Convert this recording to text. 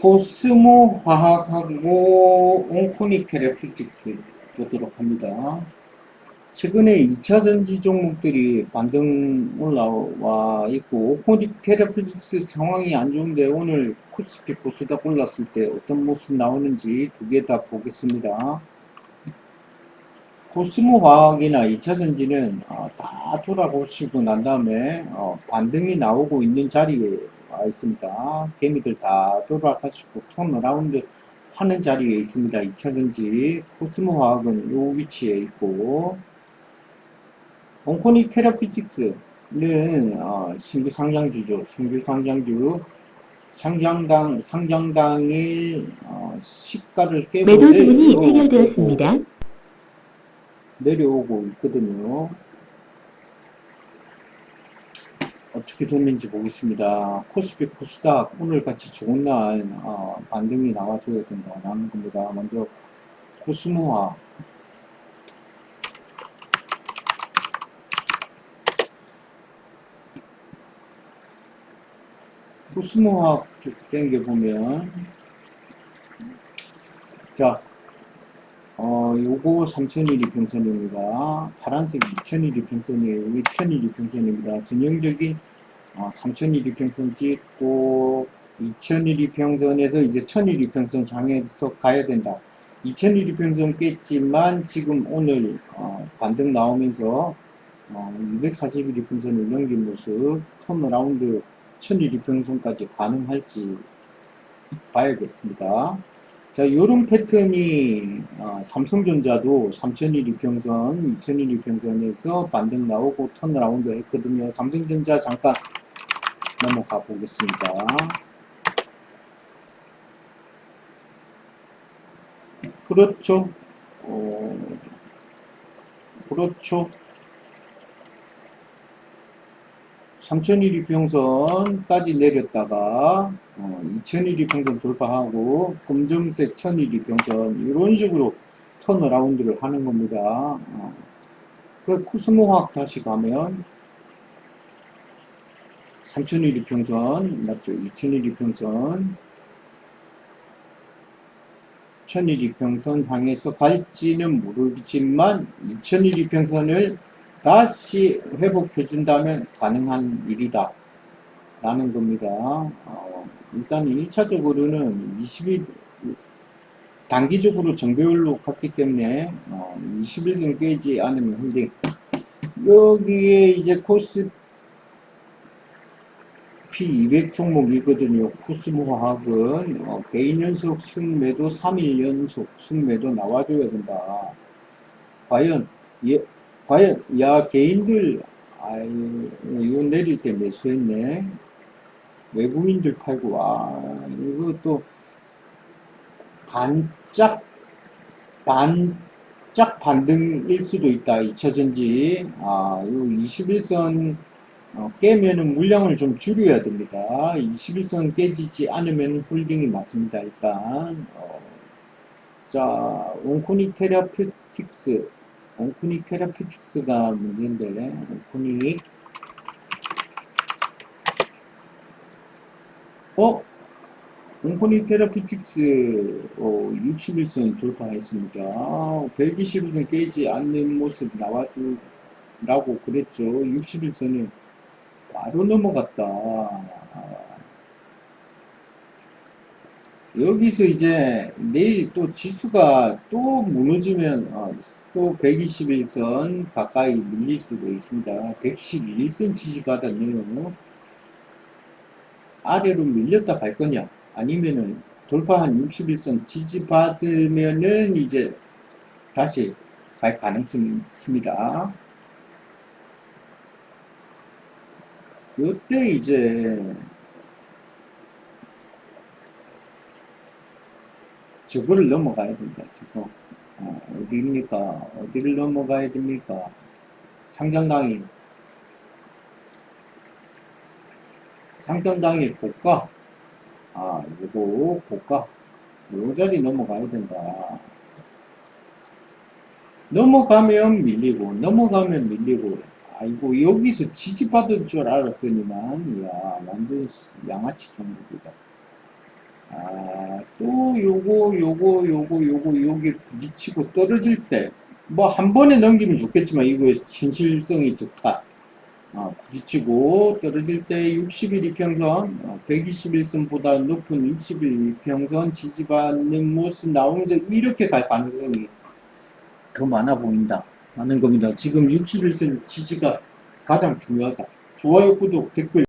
코스모 화학하고 온코닉 테라피틱스 보도록 합니다. 최근에 2차 전지 종목들이 반등 올라와 있고 오코닉 테라피틱스 상황이 안 좋은데 오늘 코스피 코스닥 올랐을 때 어떤 모습 나오는지 두 개 다 보겠습니다. 코스모 화학이나 2차 전지는 어, 다 돌아보시고 난 다음에 어, 반등이 나오고 있는 자리에 와 있습니다. 개미들 다 돌아가시고 턴어라운드 하는 자리에 있습니다. 2차 전지 코스모 화학은 이 위치에 있고 온코닉 테라피틱스는 어, 신규 상장주죠. 신규 상장주 상장당 상장당일 어, 시가를 깨고 매도 주문이 내려오고 해결되었습니다. 내려오고 있거든요. 어떻게 됐는지 보겠습니다. 코스피 코스닥 오늘 같이 좋은 날 어, 반등이 나와줘야 된다라는 겁니다. 먼저 코스모화 코스모화 쭉 당겨보면 자 어, 요거 3001이 평선입니다. 파란색 2001이 평선이에요. 여기 1001이 평선입니다. 전형적인 어, 3001이 평선 찍고 2001이 평선에서 이제 1001이 평선 향해서 가야 된다. 2001이 평선 깼지만 지금 오늘 어, 반등 나오면서 어, 241이 평선을 넘긴 모습 턴어라운드 1001이 평선까지 가능할지 봐야겠습니다. 자, 요런 패턴이 어, 삼성전자도 3000일 이평선, 2000일 이평선에서 반등 나오고 턴라운드 했거든요. 삼성전자 잠깐 넘어가 보겠습니다. 그렇죠. 어, 그렇죠. 3000일 이 평선까지 내렸다가 어, 2000일 이 평선 돌파하고 검정색 1000일 이 평선 이런 식으로 턴어라운드를 하는 겁니다. 어, 그 코스모화학 다시 가면 3000일 이평선 맞죠? 2000일 이평선 1000일 이평선 향해서 갈지는 모르지만 2000일 이평선을 다시 회복해 준다면 가능한 일이다 라는 겁니다. 어, 일단 1차적으로는 20일 단기적으로 정배율로 갔기 때문에 어, 21선 깨지 않으면 힘들 여기에 이제 코스 P200 종목이거든요. 코스모 화학은 어, 개인 연속 순매도 3일 연속 순매도 나와줘야 된다. 과연 예, 과연 야 개인들 아이 이거 내릴 때 매수했네 외국인들 팔고 아 이거 또 반짝 반짝 반등일 수도 있다 2차전지 아 이거 21선 어, 깨면은 물량을 좀 줄여야 됩니다. 21선 깨지지 않으면 홀딩이 맞습니다 일단. 어, 자 온코닉 테라피틱스. 온코닉 테라피틱스가 문제인데 온코닉 어? 온코닉 테라피틱스. 어, 61선 돌파했습니다. 121선 깨지 않는 모습 나와주라고 그랬죠. 61선을 바로 넘어갔다 여기서 이제 내일 또 지수가 또 무너지면 어, 또 121선 가까이 밀릴 수도 있습니다. 111선 지지받았네요. 아래로 밀렸다 갈 거냐? 아니면은 돌파한 61선 지지받으면은 이제 다시 갈 가능성이 있습니다. 요때 이제 저거를 넘어가야 된다, 지금. 어, 어디입니까? 어디를 넘어가야 됩니까? 상장당일. 상장당일 고가. 아, 요거 고가. 요 자리 넘어가야 된다. 넘어가면 밀리고, 넘어가면 밀리고, 아이고, 여기서 지지받을 줄 알았더니만, 이야, 완전 양아치 종목이다. 아, 또 요거, 요거, 요거, 요거, 요게 부딪히고 떨어질 때, 뭐 한 번에 넘기면 좋겠지만 이거 현실성이 좋다. 아, 부딪히고 떨어질 때 60일 이평선, 121선보다 높은 60일 이평선 지지받는 모습 나오면서 이렇게 갈 가능성이 더 많아 보인다. 하는 겁니다. 지금 61선 지지가 가장 중요하다. 좋아요, 구독, 댓글